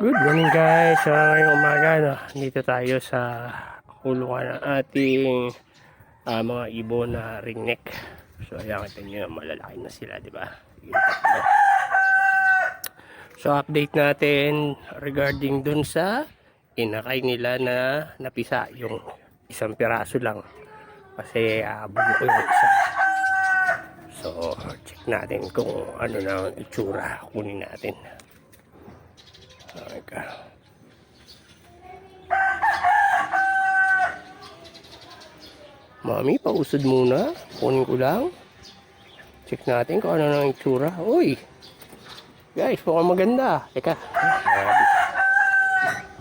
Good morning guys. So ngayong umaga no, dito tayo sa kulungan ng ating ah, mga ibon na ringneck. So ayan kita nyo, malalaki na sila, di ba? So update natin regarding dun sa inakay nila na napisa yung isang piraso lang. Kasi uh, bugo ko yung isa. So check natin kung ano na ang itsura. Kunin natin. Okay. Mami, pausod muna. Kunin ko lang. Check natin kung ano na ang itsura. Uy! Guys, mukhang maganda. Teka.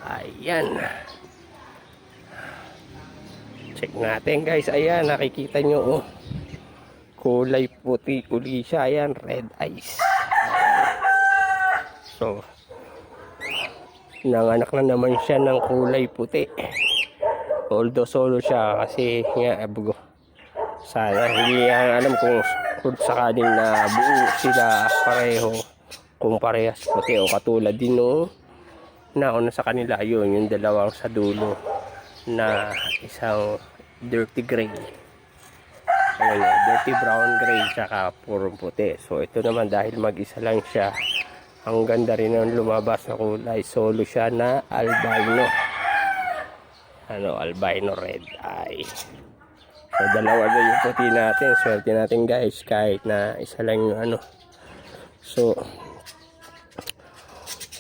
Ayan. Check natin guys. Ayan, nakikita nyo oh. Kulay puti uli siya. Ayan, red eyes. So, nanganak na naman siya ng kulay puti. Although solo siya kasi nga abugo. Sana hindi alam kung, kung sakaling na buo sila pareho kung parehas puti o katulad din no nauna sa kanila yun yung dalawang sa dulo na isang dirty gray ayun dirty brown gray tsaka purong puti so ito naman dahil mag-isa lang siya ang ganda rin ng lumabas na kulay. Solo siya na albino. Ano albino red eye. So dalawa na yung puti natin. Swerte natin guys kahit na isa lang yung ano. So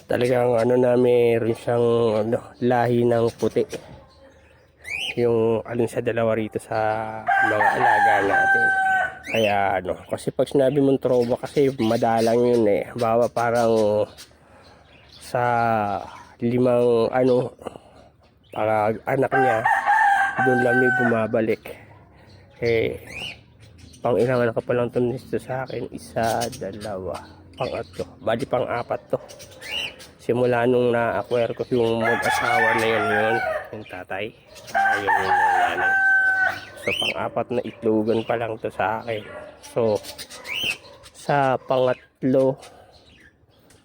talagang ano na meron siyang ano, lahi ng puti. Yung alin sa dalawa rito sa mga alaga natin kaya ano kasi pag sinabi mong troba kasi madalang yun eh. Bawa parang sa limang ano para anak niya doon lang may bumabalik. Eh pang ilang anak pa lang sa akin isa, dalawa pangatlo, bali pang apat to. Simula nung na-acquire ko yung mag-asawa na yun yun yung tatay. Ayun yun yung nanay so pang-apat na itlogan pa lang to sa akin. So sa pangatlo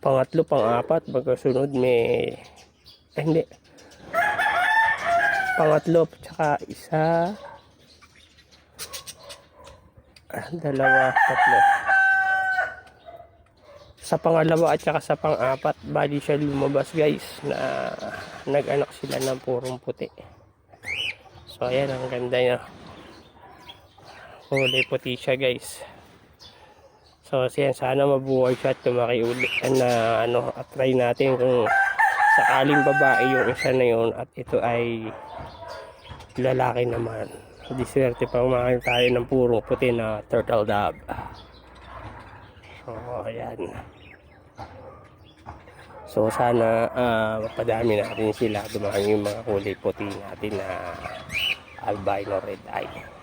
pangatlo pang-apat magkasunod may eh, hindi. Pangatlo tsaka isa ah, dalawa tatlo. Sa pangalawa at saka sa pang-apat bali siya lumabas guys na nag-anak sila ng purong puti. So ayan ang ganda niya kulay puti siya guys. So siya sana mabuhay siya at tumaki uli. Na ano at try natin kung sakaling babae yung isa na yun at ito ay lalaki naman. Di swerte pa umakain tayo ng purong puti na turtle dove. So ayan. So sana uh, mapadami natin sila. Dumami yung mga kulay puti natin na albino red eye.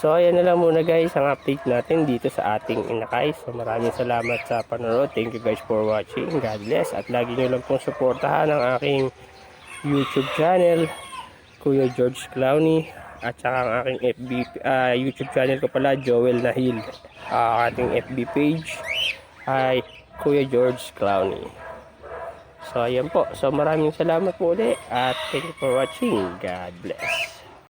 So ayan na lang muna guys ang update natin dito sa ating inakay. So maraming salamat sa panonood. Thank you guys for watching. God bless. At lagi nyo lang pong suportahan ang aking YouTube channel. Kuya George Clowney. At saka ang aking FB, uh, YouTube channel ko pala, Joel Nahil. Uh, ating FB page ay Kuya George Clowney. So, ayan po. So, maraming salamat po ulit. At thank you for watching. God bless.